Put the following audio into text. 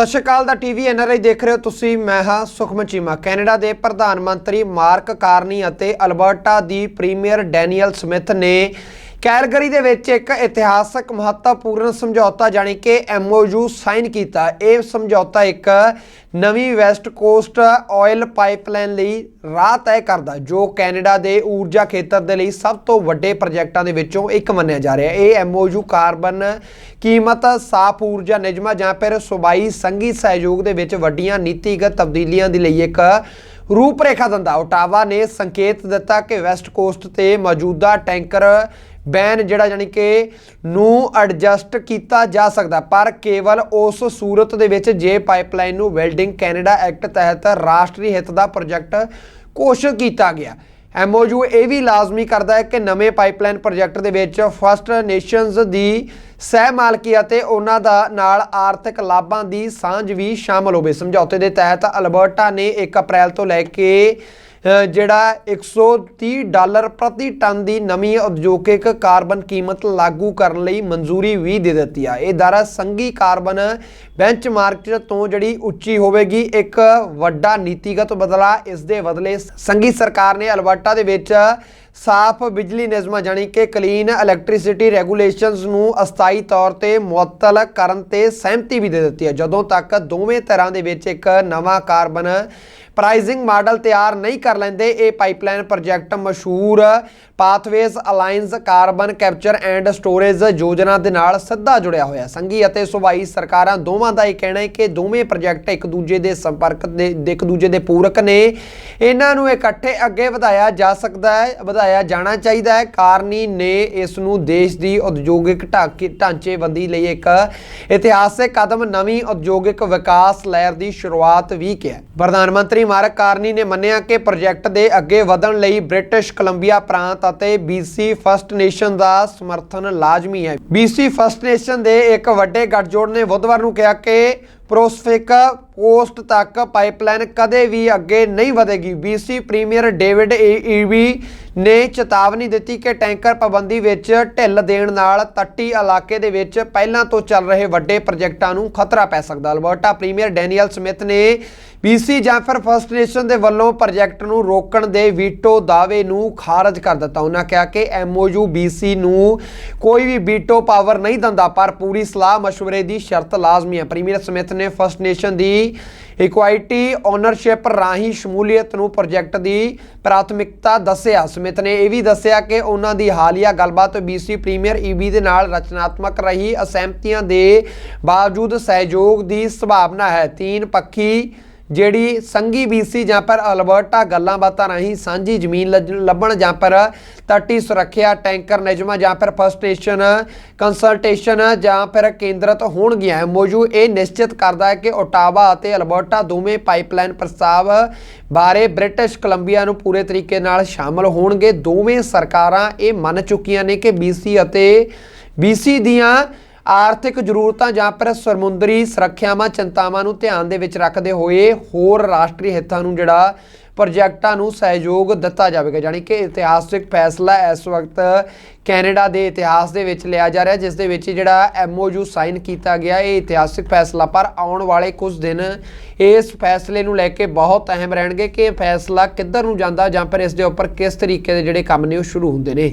ਸਤਿ ਸ਼੍ਰੀ ਅਕਾਲ ਦਾ TV NRI ਦੇਖ ਰਹੇ ਹੋ ਤੁਸੀਂ, ਮੈਂ ਹਾਂ ਸੁਖਮਨ ਚੀਮਾ। ਕੈਨੇਡਾ ਦੇ ਪ੍ਰਧਾਨ ਮੰਤਰੀ ਮਾਰਕ ਕਾਰਨੀ ਅਤੇ ਅਲਬਰਟਾ ਦੀ ਪ੍ਰੀਮੀਅਰ ਡੈਨੀਅਲ ਸਮਿਥ ਨੇ ਕੈਲਗਰੀ ਦੇ ਵਿੱਚ ਇੱਕ ਇਤਿਹਾਸਕ ਮਹੱਤਵਪੂਰਨ ਸਮਝੌਤਾ ਜਾਣੀ ਕਿ ਐਮਓਯੂ ਸਾਈਨ ਕੀਤਾ। ਇਹ ਸਮਝੌਤਾ ਇੱਕ ਨਵੀਂ ਵੈਸਟ ਕੋਸਟ ਆਇਲ ਪਾਈਪਲਾਈਨ ਲਈ ਰਾਹ ਤੈਅ ਕਰਦਾ, ਜੋ ਕੈਨੇਡਾ ਦੇ ਊਰਜਾ ਖੇਤਰ ਦੇ ਲਈ ਸਭ ਤੋਂ ਵੱਡੇ ਪ੍ਰੋਜੈਕਟਾਂ ਦੇ ਵਿੱਚੋਂ ਇੱਕ ਮੰਨਿਆ ਜਾ ਰਿਹਾ। ਹੈ ਇਹ ਐਮਓਯੂ ਕਾਰਬਨ ਕੀਮਤ, ਸਾਫ਼ ਊਰਜਾ ਨਿਯਮਾਂ ਜਾਂ ਫਿਰ ਸੁਬਾਈ ਸੰਘੀ ਸਹਿਯੋਗ ਦੇ ਵਿੱਚ ਵੱਡੀਆਂ ਨੀਤੀਗਤ ਤਬਦੀਲੀਆਂ ਦੇ ਲਈ ਇੱਕ ਰੂਪਰੇਖਾ ਦਿੰਦਾ। ਓਟਾਵਾ ਨੇ ਸੰਕੇਤ ਦਿੱਤਾ ਕਿ ਵੈਸਟ ਕੋਸਟ ਤੇ ਮੌਜੂਦਾ ਟੈਂਕਰ ਬੈਨ ਜਿਹੜਾ ਯਾਨੀ ਕਿ ਨੂੰ ਐਡਜਸਟ ਕੀਤਾ ਜਾ ਸਕਦਾ, ਪਰ ਕੇਵਲ ਉਸ ਸੂਰਤ ਦੇ ਵਿੱਚ ਜੇ ਪਾਈਪਲਾਈਨ ਨੂੰ ਵੈਲਡਿੰਗ ਕੈਨੇਡਾ ਐਕਟ ਤਹਿਤ ਰਾਸ਼ਟਰੀ ਹਿੱਤ ਦਾ ਪ੍ਰੋਜੈਕਟ ਘੋਸ਼ਿਤ ਕੀਤਾ ਗਿਆ। ਐਮਓਯੂ ਇਹ ਵੀ ਲਾਜ਼ਮੀ ਕਰਦਾ ਹੈ ਕਿ ਨਵੇਂ ਪਾਈਪਲਾਈਨ ਪ੍ਰੋਜੈਕਟ ਦੇ ਵਿੱਚ ਫਸਟ ਨੇਸ਼ਨਸ ਦੀ ਸਹਿ ਮਾਲਕੀ ਅਤੇ ਉਹਨਾਂ ਦਾ ਨਾਲ ਆਰਥਿਕ ਲਾਭਾਂ ਦੀ ਸਾਂਝ ਵੀ ਸ਼ਾਮਲ ਹੋਵੇ। ਸਮਝੌਤੇ ਦੇ ਤਹਿਤ ਅਲਬਰਟਾ ਨੇ 1 ਅਪ੍ਰੈਲ ਤੋਂ ਲੈ ਕੇ ਜਿਹੜਾ 130 ਡਾਲਰ ਪ੍ਰਤੀ ਟਨ ਦੀ ਨਵੀਂ ਉਦਯੋਗਿਕ ਕਾਰਬਨ ਕੀਮਤ ਲਾਗੂ ਕਰਨ ਲਈ ਮਨਜ਼ੂਰੀ ਵੀ ਦੇ ਦਿੱਤੀ ਆ। ਇਹ ਦਰ ਸੰਘੀ ਕਾਰਬਨ ਬੈਂਚਮਾਰਕ ਤੋਂ ਜਿਹੜੀ ਉੱਚੀ ਹੋਵੇਗੀ, ਇੱਕ ਵੱਡਾ ਨੀਤੀਗਤ ਬਦਲਾ ਇਸ ਦੇ ਬਦਲੇ ਸੰਘੀ ਸਰਕਾਰ ਨੇ ਅਲਬਰਟਾ ਦੇ ਵਿੱਚ ਸਾਫ਼ ਬਿਜਲੀ ਨਿਯਮਾਂ ਜਾਣੀ ਕਿ ਕਲੀਨ ਇਲੈਕਟ੍ਰਿਸਿਟੀ ਰੈਗੂਲੇਸ਼ਨਸ ਨੂੰ ਅਸਥਾਈ ਤੌਰ ਤੇ ਮੁਅੱਤਲ ਕਰਨ ਤੇ ਸਹਿਮਤੀ ਵੀ ਦੇ ਦਿੱਤੀ ਹੈ ਜਦੋਂ ਤੱਕ ਦੋਵੇਂ ਤਰ੍ਹਾਂ ਦੇ ਵਿੱਚ ਇੱਕ ਨਵਾਂ ਕਾਰਬਨ ਪ੍ਰਾਈਜ਼ਿੰਗ ਮਾਡਲ ਤਿਆਰ ਨਹੀਂ ਕਰ ਲੈਂਦੇ, ਇਹ ਪਾਈਪਲਾਈਨ ਪ੍ਰੋਜੈਕਟ ਮਸ਼ਹੂਰ Pathways Alliance carbon capture and storage ਯੋਜਨਾ ਦੇ ਨਾਲ ਸਿੱਧਾ ਜੁੜਿਆ ਹੋਇਆ ਸੰਘੀ ਅਤੇ ਸੁਭਾਈ ਸਰਕਾਰਾਂ ਦੋਵਾਂ ਦਾ ਇਹ ਕਹਿਣਾ ਹੈ ਕਿ ਦੋਵੇਂ ਪ੍ਰੋਜੈਕਟ ਇੱਕ ਦੂਜੇ ਦੇ ਸੰਪਰਕ ਦੇ ਇੱਕ ਦੂਜੇ ਦੇ ਪੂਰਕ ਨੇ। ਇਹਨਾਂ ਨੂੰ ਇਕੱਠੇ ਅੱਗੇ ਵਧਾਇਆ ਜਾ ਸਕਦਾ ਹੈ, ਵਧਾਇਆ ਜਾਣਾ ਚਾਹੀਦਾ ਹੈ। ਕਾਰਨੀ ਨੇ ਇਸ ਨੂੰ ਦੇਸ਼ ਦੀ ਉਦਯੋਗਿਕ ਢਾਂਚੇ, ਢਾਂਚੇਬੰਦੀ ਲਈ ਇੱਕ ਇਤਿਹਾਸਕ ਕਦਮ ਨਵੀਂ ਉਦਯੋਗਿਕ ਵਿਕਾਸ ਲਹਿਰ ਦੀ ਸ਼ੁਰੂਆਤ ਵੀ ਕਿਹਾ ਪ੍ਰਧਾਨ ਮੰਤਰੀ ਮਾਰਕ ਕਾਰਨੀ ਨੇ ਮੰਨਿਆ ਕਿ ਪ੍ਰੋਜੈਕਟ ਦੇ ਅੱਗੇ ਵਧਣ ਲਈ ਬ੍ਰਿਟਿਸ਼ ਕੋਲੰਬੀਆ ਪ੍ਰਾਂਤ ਅਤੇ BC ਫਸਟ ਨੇਸ਼ਨ ਦਾ ਸਮਰਥਨ ਲਾਜ਼ਮੀ ਹੈ। BC ਫਸਟ ਨੇਸ਼ਨ ਦੇ ਇੱਕ ਵੱਡੇ ਗੱਠਜੋੜ ਨੇ ਬੁੱਧਵਾਰ ਨੂੰ ਕਿਹਾ ਕਿ ਪ੍ਰੋਸਫਿਕ ਪੋਸਟ ਤੱਕ ਪਾਈਪਲਾਈਨ ਕਦੇ ਵੀ ਅੱਗੇ ਨਹੀਂ ਵਧੇਗੀ BC ਪ੍ਰੀਮੀਅਰ ਡੇਵਿਡ ਈਵੀ ਨੇ ਚੇਤਾਵਨੀ ਦਿੱਤੀ ਕਿ ਟੈਂਕਰ ਪਾਬੰਦੀ ਵਿੱਚ ਢਿੱਲ ਦੇਣ ਨਾਲ ਤੱਟੀ ਇਲਾਕੇ ਦੇ ਵਿੱਚ ਪਹਿਲਾਂ ਤੋਂ ਚੱਲ ਰਹੇ ਵੱਡੇ ਪ੍ਰੋਜੈਕਟਾਂ ਨੂੰ ਖਤਰਾ ਪੈ ਸਕਦਾ ਅਲਬਰਟਾ ਪ੍ਰੀਮੀਅਰ ਡੈਨੀਅਲ ਸਮਿਥ ਨੇ BC ਜਾਂ ਫਿਰ ਫਸਟ ਨੇਸ਼ਨ ਦੇ ਵੱਲੋਂ ਪ੍ਰੋਜੈਕਟ ਨੂੰ ਰੋਕਣ ਦੇ ਵੀਟੋ ਦਾਅਵੇ ਨੂੰ ਖਾਰਜ ਕਰ ਦਿੱਤਾ ਉਹਨਾਂ ਕਿਹਾ ਕਿ MOU BC ਨੂੰ ਕੋਈ ਵੀ ਵੀਟੋ ਪਾਵਰ ਨਹੀਂ ਦਿੰਦਾ ਪਰ ਪੂਰੀ ਸਲਾਹ مشورے ਦੀ ਸ਼ਰਤ ਲਾਜ਼ਮੀ ਹੈ ਪ੍ਰੀਮੀਅਰ ਸਮਿਥ ਨੇ ਫਸਟ ਨੇਸ਼ਨ ਦੀ ਇਕੁਆਇਟੀ ਓਨਰਸ਼ਿਪ ਰਾਹੀਂ ਸ਼ਮੂਲੀਅਤ ਨੂੰ ਪ੍ਰੋਜੈਕਟ ਦੀ ਪ੍ਰਾਥਮਿਕਤਾ ਦੱਸਿਆ। ਸਮਿਤ ਨੇ ਇਹ ਵੀ ਦੱਸਿਆ ਕਿ ਉਹਨਾਂ ਦੀ ਹਾਲੀਆ ਗੱਲਬਾਤ BC ਪ੍ਰੀਮੀਅਰ EB ਦੇ ਨਾਲ ਰਚਨਾਤਮਕ ਰਹੀ। ਅਸਹਿਮਤੀਆਂ ਦੇ ਬਾਵਜੂਦ ਸਹਿਯੋਗ ਦੀ ਸੰਭਾਵਨਾ ਹੈ। ਤੀਨ ਪੱਖੀ ਜਿਹੜੀ ਸੰਘੀ BC ਜਾਂ ਪਰ ਅਲਬਰਟਾ ਗੱਲਾਂ ਬਾਤਾਂ ਰਾਹੀਂ ਸਾਂਝੀ ਜ਼ਮੀਨ ਲੱਜ- ਲੱਭਣ ਜਾਂ ਪਰ ਤੱਟੀ ਸੁਰੱਖਿਆ, ਟੈਂਕਰ ਨਿਯਮਾਂ ਜਾਂ ਫਿਰ ਫਸਟ ਸਟੇਸ਼ਨ ਕੰਸਲਟੇਸ਼ਨ ਜਾਂ ਫਿਰ ਕੇਂਦਰਿਤ ਹੋਣਗੀਆਂ। ਮੌਜੂ ਇਹ ਨਿਸ਼ਚਿਤ ਕਰਦਾ ਹੈ ਕਿ ਓਟਾਵਾ ਅਤੇ ਅਲਬਰਟਾ ਦੋਵੇਂ ਪਾਈਪਲਾਈਨ ਪ੍ਰਸਤਾਵ ਬਾਰੇ ਬ੍ਰਿਟਿਸ਼ ਕੋਲੰਬੀਆ ਨੂੰ ਪੂਰੇ ਤਰੀਕੇ ਨਾਲ ਸ਼ਾਮਲ ਹੋਣਗੇ। ਦੋਵੇਂ ਸਰਕਾਰਾਂ ਇਹ ਮੰਨ ਚੁੱਕੀਆਂ ਨੇ ਕਿ BC ਅਤੇ BC ਦੀਆਂ ਆਰਥਿਕ ਜ਼ਰੂਰਤਾਂ ਜਾਂ ਫਿਰ ਸਮੁੰਦਰੀ ਸੁਰੱਖਿਆਵਾਂ, ਚਿੰਤਾਵਾਂ ਨੂੰ ਧਿਆਨ ਦੇ ਵਿੱਚ ਰੱਖਦੇ ਹੋਏ ਹੋਰ ਰਾਸ਼ਟਰੀ ਹਿੱਤਾਂ ਨੂੰ ਜਿਹੜਾ ਪ੍ਰੋਜੈਕਟਾਂ ਨੂੰ ਸਹਿਯੋਗ ਦਿੱਤਾ ਜਾਵੇਗਾ, ਯਾਨੀ ਕਿ ਇਤਿਹਾਸਿਕ ਫੈਸਲਾ ਇਸ ਵਕਤ ਕੈਨੇਡਾ ਦੇ ਇਤਿਹਾਸ ਦੇ ਵਿੱਚ ਲਿਆ ਜਾ ਰਿਹਾ, ਜਿਸ ਦੇ ਵਿੱਚ ਜਿਹੜਾ ਐਮਓਯੂ ਸਾਈਨ ਕੀਤਾ ਗਿਆ। ਇਹ ਇਤਿਹਾਸਿਕ ਫੈਸਲਾ, ਪਰ ਆਉਣ ਵਾਲੇ ਕੁਝ ਦਿਨ ਇਸ ਫੈਸਲੇ ਨੂੰ ਲੈ ਕੇ ਬਹੁਤ ਅਹਿਮ ਰਹਿਣਗੇ ਕਿ ਇਹ ਫੈਸਲਾ ਕਿੱਧਰ ਨੂੰ ਜਾਂਦਾ ਜਾਂ ਫਿਰ ਇਸ ਦੇ ਉੱਪਰ ਕਿਸ ਤਰੀਕੇ ਦੇ ਜਿਹੜੇ ਕੰਮ ਨੇ ਉਹ ਸ਼ੁਰੂ ਹੁੰਦੇ ਨੇ।